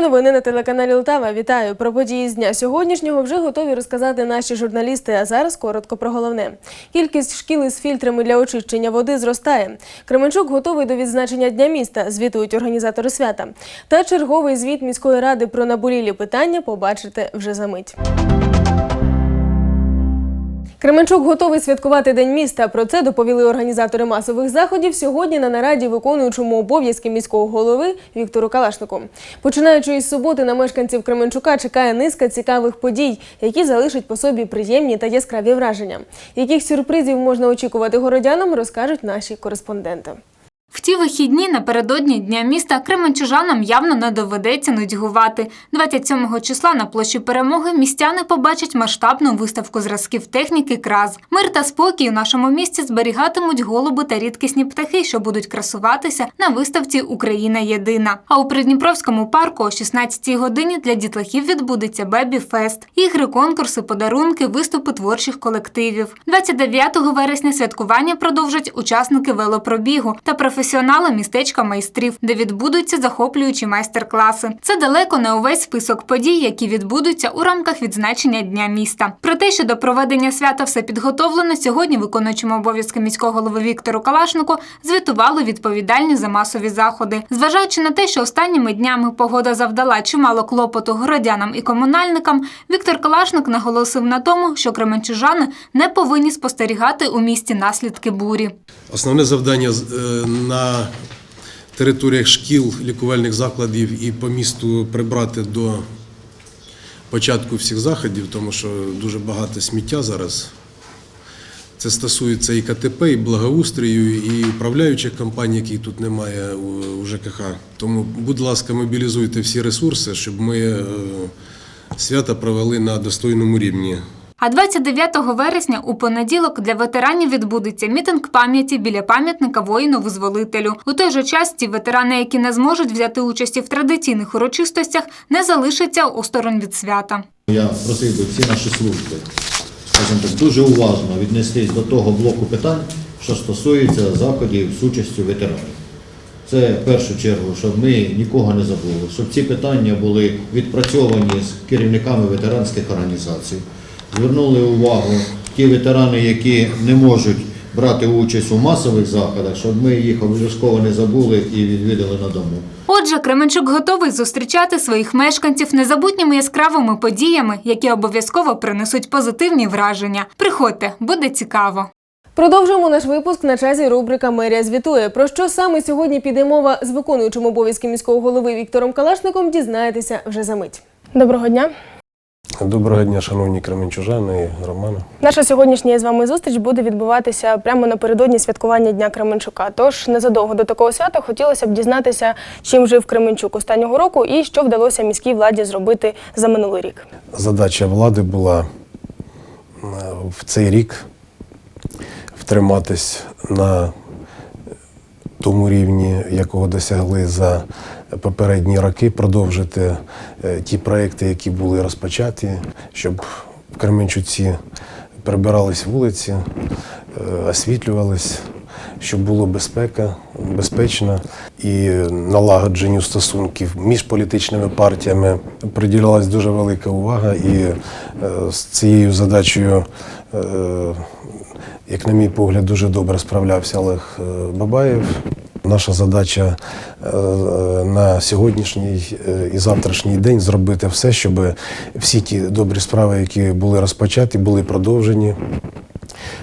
Новини на телеканалі Лтава. Вітаю про події з дня сьогоднішнього. Вже готові розказати наші журналісти. А зараз коротко про головне. Кількість шкіл із фільтрами для очищення води зростає. Кременчук готовий до відзначення дня міста. Звітують організатори свята. Та черговий звіт міської ради про наболілі питання побачите вже за мить. Кременчук готовий святкувати День міста. Про це доповіли організатори масових заходів сьогодні на нараді, виконуючому обов'язки міського голови Віктору Калашнику. Починаючи із суботи на мешканців Кременчука чекає низка цікавих подій, які залишать по собі приємні та яскраві враження. Яких сюрпризів можна очікувати городянам, розкажуть наші кореспонденти. В ті вихідні напередодні Дня міста кременчужанам явно не доведеться нудьгувати. 27 числа на площі Перемоги містяни побачать масштабну виставку зразків техніки КРАЗ. Мир та спокій у нашому місті зберігатимуть голуби та рідкісні птахи, що будуть красуватися на виставці Україна єдина. А у Придніпровському парку о 16-й годині для дітлахів відбудеться Бебі Фест. Ігри, конкурси, подарунки, виступи творчих колективів. 29 вересня святкування продовжать учасники велопробігу та професіонали містечка майстрів, де відбудуться захоплюючі майстер-класи. Це далеко не увесь список подій, які відбудуться у рамках відзначення Дня міста. Про те, що до проведення свята все підготовлено, сьогодні виконуючому обов'язки міського голови Віктору Калашнику звітували відповідальні за масові заходи. Зважаючи на те, що останніми днями погода завдала чимало клопоту городянам і комунальникам, Віктор Калашник наголосив на тому, що кременчужани не повинні спостерігати у місті наслідки бурі. Основне завдання е, на територіях шкіл, лікувальних закладів і по місту прибрати до початку всіх заходів, тому що дуже багато сміття зараз. Це стосується і КТП, і благоустрою, і управляючих компаній, яких тут немає у у ЖКХ. Тому, будь ласка, мобілізуйте всі ресурси, щоб ми е, свята провели на достойному рівні. А 29 вересня у понеділок для ветеранів відбудеться мітинг пам'яті біля пам'ятника воїну-визволителю. У той же час ті ветерани, які не зможуть взяти участі в традиційних урочистостях, не залишаться осторонь від свята. Я просив би всі наші служби, скажімо дуже уважно віднестись до того блоку питань, що стосується заходів з участю ветеранів. Це в першу чергу, щоб ми нікого не забули, щоб ці питання були відпрацьовані з керівниками ветеранських організацій. Звернули увагу ті ветерани, які не можуть брати участь у масових заходах, щоб ми їх обов'язково не забули і відвідали на дому. Отже, Кременчук готовий зустрічати своїх мешканців незабутніми яскравими подіями, які обов'язково принесуть позитивні враження. Приходьте, буде цікаво. Продовжуємо наш випуск на часі рубрика Мерія звітує. Про що саме сьогодні піде мова з виконуючим обов'язки міського голови Віктором Калашником, дізнаєтеся вже за мить. Доброго дня. Доброго дня, шановні кременчужани і Романа. Наша сьогоднішня з вами зустріч буде відбуватися прямо напередодні святкування Дня Кременчука. Тож незадовго до такого свята хотілося б дізнатися, чим жив Кременчук останнього року і що вдалося міській владі зробити за минулий рік. Задача влади була е, в цей рік втриматись на тому рівні, якого досягли за попередні роки, продовжити е, ті проекти, які були розпочаті, щоб Кременчуці прибирались вулиці, е, освітлювались, щоб було безпека, безпечно і налагодженню стосунків між політичними партіями приділялась дуже велика увага, і е, з цією задачею, як на мій погляд, дуже добре справлявся Олег Бабаєв. Наша задача е, на сьогоднішній е, і завтрашній день зробити все, щоб всі ті добрі справи, які були розпочаті, були продовжені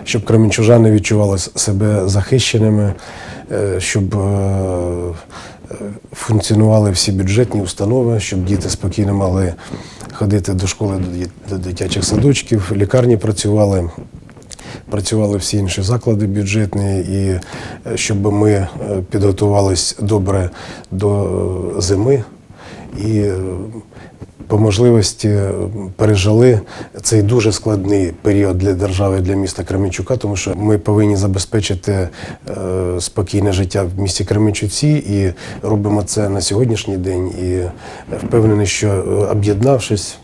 щоб кременчужани відчували себе захищеними, е, щоб функціонували всі бюджетні установи, щоб діти спокійно могли ходити до школи, до дитячих садочків, лікарні працювали. Працювали всі інші заклади бюджетні, і е, щоб ми е, підготувались добре до е, зими і по можливості пережили цей дуже складний період для держави, для міста Кременчука, тому що ми повинні забезпечити спокійне життя в місті Кременчуці і робимо це на сьогоднішній день. І впевнений, що об'єднавшись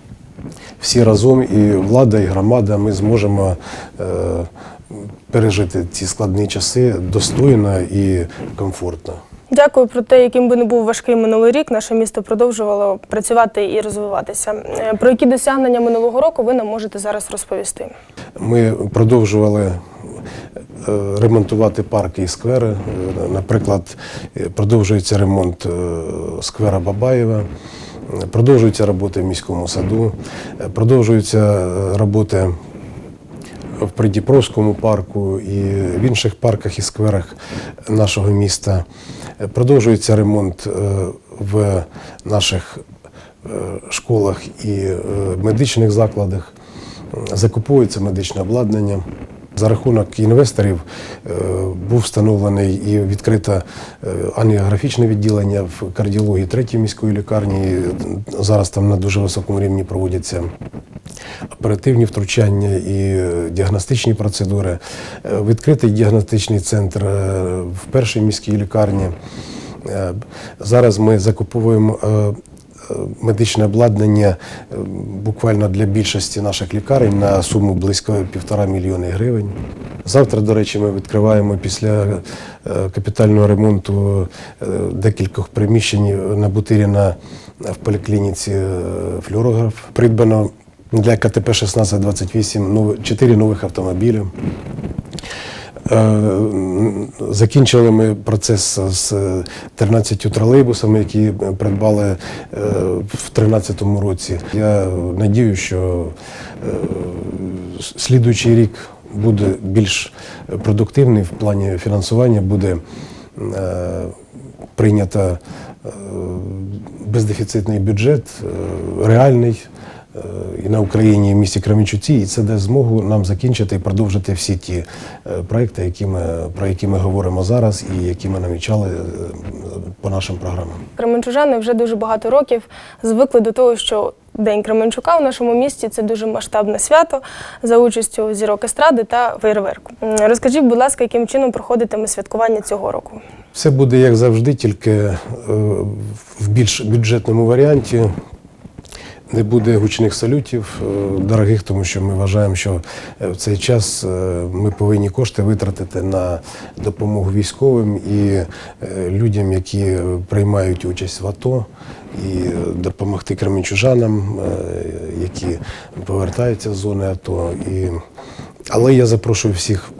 всі разом, і влада, і громада, ми зможемо е, пережити ці складні часи достойно і комфортно. Дякую про те, яким би не був важкий минулий рік, наше місто продовжувало працювати і розвиватися. Е, Про які досягнення минулого року ви нам можете зараз розповісти? Ми продовжували е, ремонтувати парки і сквери. Наприклад, продовжується ремонт сквера Бабаєва, продовжуються роботи в міському саду, продовжуються е, роботи в Придніпровському парку і в інших парках і скверах нашого міста. Продовжується ремонт е, в наших е, школах і медичних закладах. Закуповується медичне обладнання. За рахунок інвесторів е, був встановлений і відкрите е, ангіографічне відділення в кардіології третьої міської лікарні. Зараз там на дуже високому рівні проводяться оперативні втручання і е, діагностичні процедури. Відкритий діагностичний центр в першій міській лікарні. Зараз ми закуповуємо медичне обладнання е, буквально для більшості наших лікарень на суму близько півтора мільйони гривень. Завтра, до речі, ми відкриваємо після е, капітального ремонту е, декількох приміщень на Бутиріна в поліклініці флюорограф. Придбано для КТП 1628 нові- чотири нових автомобілі. Е, Закінчили ми процес з 13 тролейбусами, які придбали е, в 2013 році. Я надію, що е, слідуючий рік буде більш продуктивний в плані фінансування, буде е, прийнято е, бездефіцитний бюджет, е, реальний е, і на Україні, і в місті Кременчуці, і це дасть змогу нам закінчити і продовжити всі ті е, проекти, які ми, про які ми говоримо зараз і які ми намічали е, по нашим програмам. Кременчужани вже дуже багато років звикли до того, що День Кременчука в нашому місті це дуже масштабне свято за участю зірок естради та фейерверку. Розкажіть, будь ласка, яким чином проходитиме святкування цього року? Все буде як завжди, тільки е, в більш бюджетному варіанті. Не буде гучних салютів е, дорогих, тому що ми вважаємо, що е, в цей час е, ми повинні кошти витратити на допомогу військовим і людям, які приймають участь в АТО, і допомогти кременчужанам, які повертаються з зони АТО. І... Але я запрошую всіх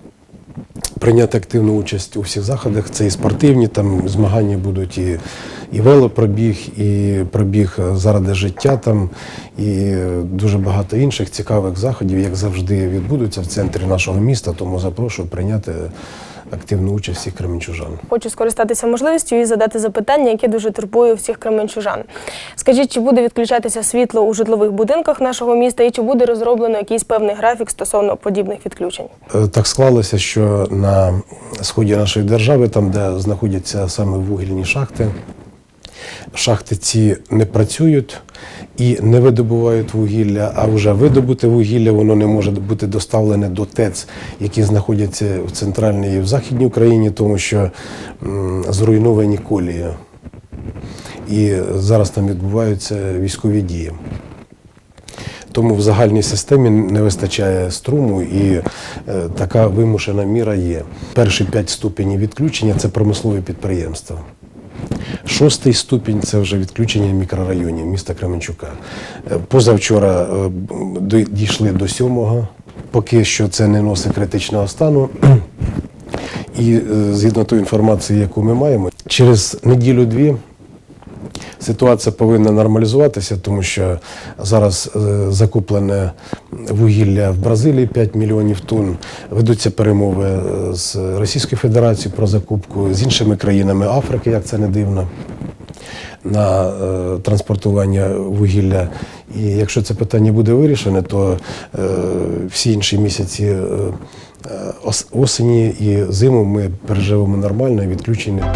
прийняти активну участь у всіх заходах. Це і спортивні, там змагання будуть і, і велопробіг, і пробіг заради життя там, і дуже багато інших цікавих заходів, як завжди, відбудуться в центрі нашого міста. Тому запрошую прийняти активну участь всіх кременчужан. Хочу скористатися можливістю і задати запитання, яке дуже турбує всіх кременчужан. Скажіть, чи буде відключатися світло у житлових будинках нашого міста, і чи буде розроблено якийсь певний графік стосовно подібних відключень? Е, Так склалося, що на сході нашої держави, там, де знаходяться саме вугільні шахти, шахти ці не працюють і не видобувають вугілля, а вже видобуте вугілля воно не може бути доставлене до ТЕЦ, які знаходяться в центральній і в західній Україні, тому що зруйновані колії. І зараз там відбуваються військові дії. Тому в загальній системі не вистачає струму і е, така вимушена міра є. Перші п'ять ступенів відключення це промислові підприємства. Шостий ступінь це вже відключення мікрорайонів міста Кременчука. Е, Позавчора е, дійшли до сьомого, поки що це не носить критичного стану. І е, згідно тої інформації, яку ми маємо, через неділю-дві Ситуація повинна нормалізуватися, тому що зараз е, закуплене вугілля в Бразилії 5 мільйонів тонн. Ведуться перемови е, з Російською Федерацією про закупку з іншими країнами Африки, як це не дивно, на е, транспортування вугілля. І якщо це питання буде вирішене, то всі інші місяці ос- осені і зиму ми переживемо нормально, відключення.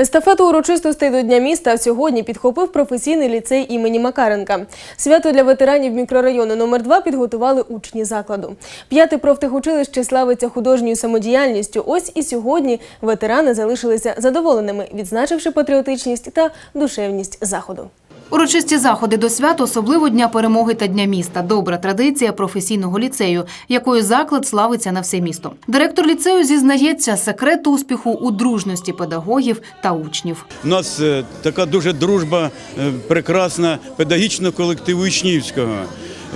Естафету урочистостей до Дня міста сьогодні підхопив професійний ліцей імені Макаренка. Свято для ветеранів мікрорайону номер 2 підготували учні закладу. П'яте профтехучилище славиться художньою самодіяльністю. Ось і сьогодні ветерани залишилися задоволеними, відзначивши патріотичність та душевність заходу. Урочисті заходи до свят, особливо Дня перемоги та Дня міста. Добра традиція професійного ліцею, якою заклад славиться на все місто. Директор ліцею зізнається, секрет успіху у дружності педагогів та учнів. У нас е, така дуже дружба е, прекрасна педагогічного колективу Ічнівського.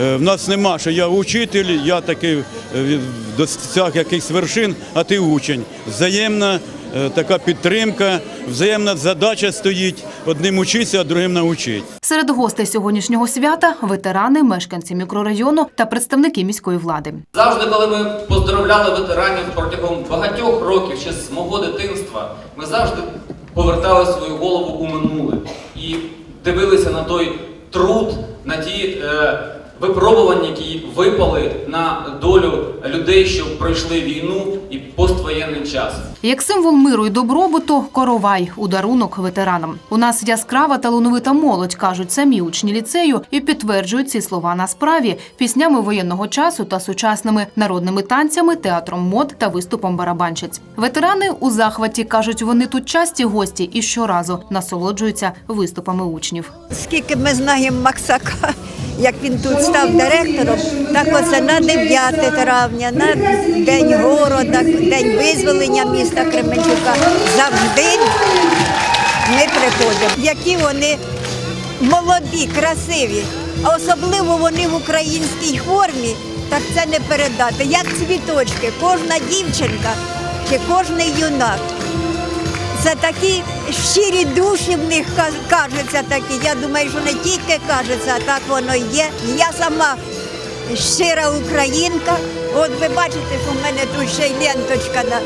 Е, В нас нема, що я учитель, я такий досяг якихось вершин, а ти учень. Взаємна така підтримка, взаємна задача стоїть одним учитися, а другим навчити. Серед гостей сьогоднішнього свята ветерани, мешканці мікрорайону та представники міської влади. Завжди, коли ми поздоровляли ветеранів протягом багатьох років, ще з мого дитинства, ми завжди повертали свою голову у минуле і дивилися на той труд, на ті е, випробування, які випали на долю людей, що пройшли війну і поствоєнний час. Як символ миру і добробуту коровай у дарунок ветеранам. У нас яскрава талановита молодь, кажуть самі учні ліцею, і підтверджують ці слова на справі піснями воєнного часу та сучасними народними танцями, театром мод та виступом барабанщиць. Ветерани у захваті кажуть, вони тут часті гості і щоразу насолоджуються виступами учнів. Скільки ми знаємо Максака, як він тут став директором, так оце на 9 травня, на День города, День визволення міста Кременчука. Завжди ми приходимо. Які вони молоді, красиві, а особливо вони в українській формі, так це не передати. Як цвіточки, кожна дівчинка чи кожний юнак. Це такі щирі душі в них ка- кажеться такі. Я думаю, що не тільки кажеться, а так воно є. Я сама щира українка. От ви бачите, що в мене тут ще й ленточка на,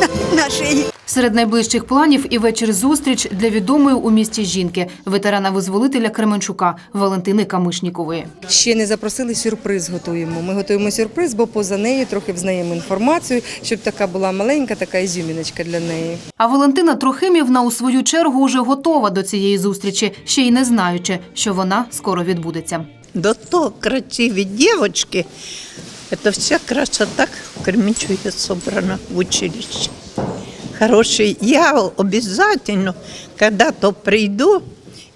на, на шиї. Серед найближчих планів і вечір зустріч для відомої у місті жінки, ветерана-визволителя Кременчука Валентини Камишнікової. Ще не запросили сюрприз. Готуємо. Ми готуємо сюрприз, бо поза нею трохи взнаємо інформацію, щоб така була маленька, така ізюміночка для неї. А Валентина Трохимівна у свою чергу уже готова до цієї зустрічі, ще й не знаючи, що вона скоро відбудеться До того красивые девочки. Это вся красота в Кременчуге собрана в училище. Хороший. Я обязательно когда-то приду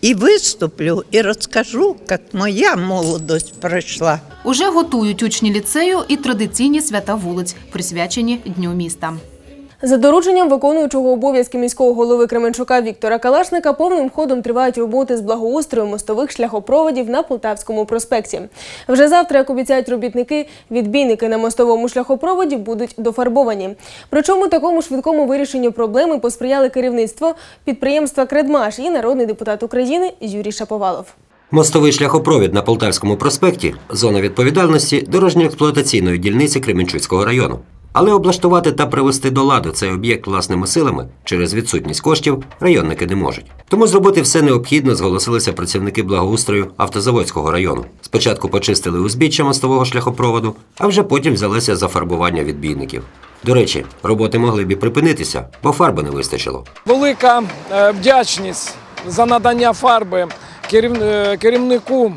и выступлю, и расскажу, как моя молодость прошла. Уже готують учні ліцею і традиційні свята вулиць, присвячені Дню міста. За дорученням виконуючого обов'язки міського голови Кременчука Віктора Калашника повним ходом тривають роботи з благоустрою мостових шляхопроводів на Полтавському проспекті. Вже завтра, як обіцяють робітники, відбійники на мостовому шляхопроводі будуть дофарбовані. Причому такому швидкому вирішенню проблеми посприяли керівництво підприємства Кредмаш і народний депутат України Юрій Шаповалов. Мостовий шляхопровід на Полтавському проспекті зона відповідальності дорожньо-експлуатаційної дільниці Кременчуцького району. Але облаштувати та привести до ладу цей об'єкт власними силами через відсутність коштів районники не можуть. Тому зробити все необхідно зголосилися працівники благоустрою автозаводського району. Спочатку почистили узбіччя мостового шляхопроводу, а вже потім взялися за фарбування відбійників. До речі, роботи могли б і припинитися, бо фарби не вистачило. Велика е, вдячність за надання фарби е, керівнику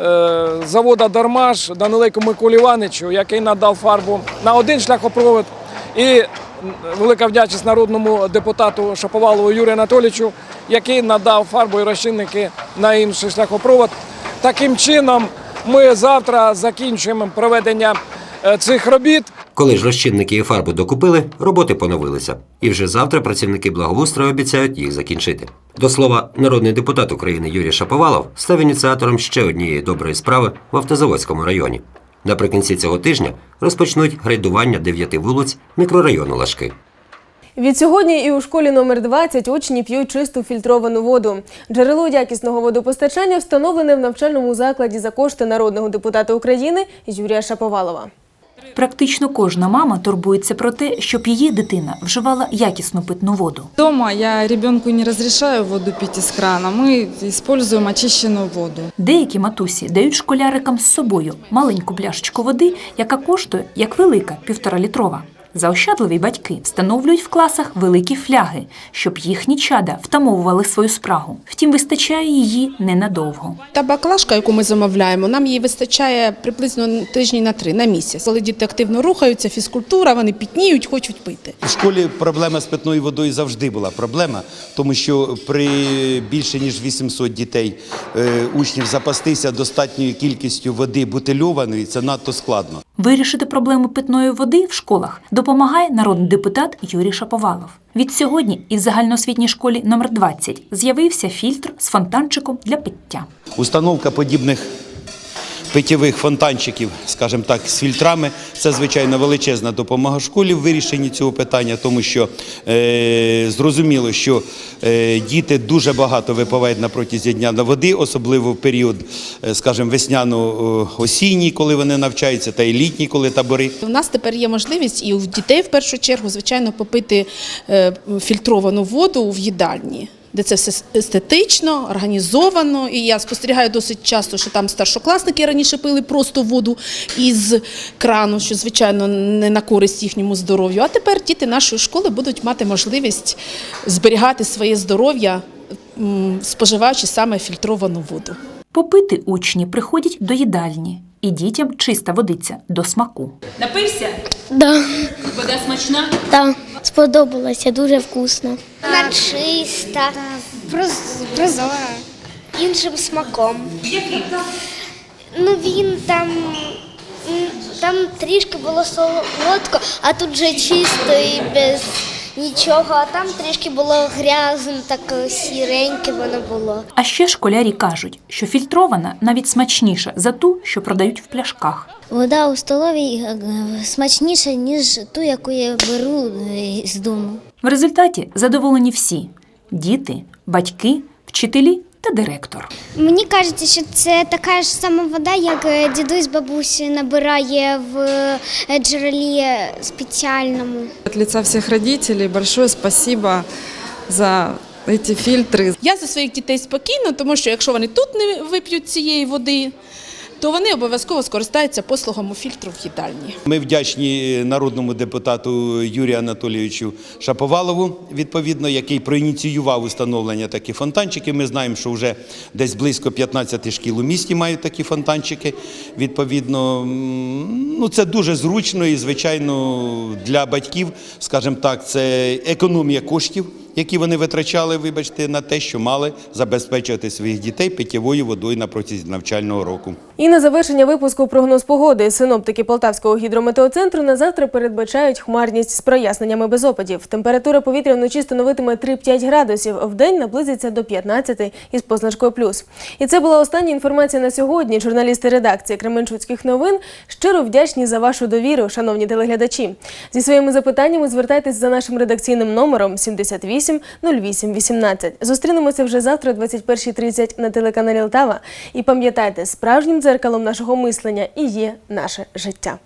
е, заводу Дармаш Данилейку Миколі Івановичу, який надав фарбу на один шляхопровод. І велика вдячність народному депутату Шаповалову Юрію Анатолійовичу, який надав фарбу і розчинники на інший шляхопровод. Таким чином, ми завтра закінчуємо проведення е, цих робіт. Коли ж розчинники і фарбу докупили, роботи поновилися. І вже завтра працівники благоустрою обіцяють їх закінчити. До слова, народний депутат України Юрій Шаповалов став ініціатором ще однієї доброї справи в автозаводському районі. Наприкінці цього тижня розпочнуть грейдування дев'яти вулиць мікрорайону Лашки. Від сьогодні і у школі номер 20 учні п'ють чисту фільтровану воду. Джерело якісного водопостачання встановлене в навчальному закладі за кошти народного депутата України Юрія Шаповалова. Практично кожна мама турбується про те, щоб її дитина вживала якісну питну воду. Дома я ребенку не розрішаю воду пити з крана. Ми використовуємо очищену воду. Деякі матусі дають школярикам з собою маленьку пляшечку води, яка коштує як велика півтора літрова. Заощадливі батьки встановлюють в класах великі фляги, щоб їхні чада втамовували свою спрагу. Втім, вистачає її ненадовго. Та баклажка, яку ми замовляємо, нам її вистачає приблизно тижні на три на місяць. Коли діти активно рухаються, фізкультура, вони пітніють, хочуть пити. У школі проблема з питною водою завжди була проблема, тому що при більше ніж 800 дітей е, учнів запастися достатньою кількістю води бутильованої це надто складно. Вирішити проблему питної води в школах допомагає народний депутат Юрій Шаповалов. Від сьогодні і загальноосвітній школі номер 20 з'явився фільтр з фонтанчиком для пиття. Установка подібних питєвих фонтанчиків, скажімо так, з фільтрами це звичайно величезна допомога школі в вирішенні цього питання, тому що е, зрозуміло, що е, діти дуже багато випивають на протязі дня на води, особливо в період, е, скажімо, весняно-осінній, коли вони навчаються, та й літній, коли табори. У нас тепер є можливість і у дітей в першу чергу, звичайно, попити е, фільтровану воду в їдальні. Де це все естетично, організовано, і я спостерігаю досить часто, що там старшокласники раніше пили просто воду із крану, що звичайно не на користь їхньому здоров'ю. А тепер діти нашої школи будуть мати можливість зберігати своє здоров'я, споживаючи саме фільтровану воду. Попити учні приходять до їдальні, і дітям чиста водиця до смаку. Напився? Да, Вода смачна? да, сподобалося, дуже вкусно. Вона чиста, прозора, іншим смаком. Який? Ну він там, там трішки було солодко, а тут вже чисто і без нічого, а там трішки було грязно, так е, сіреньке воно було. А ще школярі кажуть, що фільтрована навіть смачніша за ту, що продають в пляшках. Вода у столовій е, смачніша, ніж ту, яку я беру е, з дому. В результаті задоволені всі діти, батьки, вчителі та директор. Мені кажеться, що це така ж сама вода, як е, дідусь бабусі набирає в е, джерелі спеціальному. От лица всіх батьків большое спасибо за ці фільтри. Я за своїх дітей спокійна, тому що якщо вони тут не вип'ють цієї води, то вони обов'язково скористаються послугами фільтру в їдальні. Ми вдячні народному депутату Юрію Анатолійовичу Шаповалову, відповідно, який проініціював установлення таких фонтанчиків. Ми знаємо, що вже десь близько 15 шкіл у місті мають такі фонтанчики. Відповідно, ну це дуже зручно і, звичайно, для батьків, скажімо так, це економія коштів. Які вони витрачали, вибачте, на те, що мали забезпечувати своїх дітей питєвою водою на протязі навчального року. І на завершення випуску прогноз погоди. Синоптики Полтавського гідрометеоцентру на завтра передбачають хмарність з проясненнями без опадів. Температура повітря вночі становитиме 3-5 градусів, вдень наблизиться до 15 із позначкою плюс. І це була остання інформація на сьогодні. Журналісти редакції Кременчуцьких новин щиро вдячні за вашу довіру, шановні телеглядачі. Зі своїми запитаннями звертайтесь за нашим редакційним номером 78 08 18. Зустрінемося вже завтра, о 21.30 на телеканалі Лтава. І пам'ятайте, справжнім дзеркалом нашого мислення і є наше життя.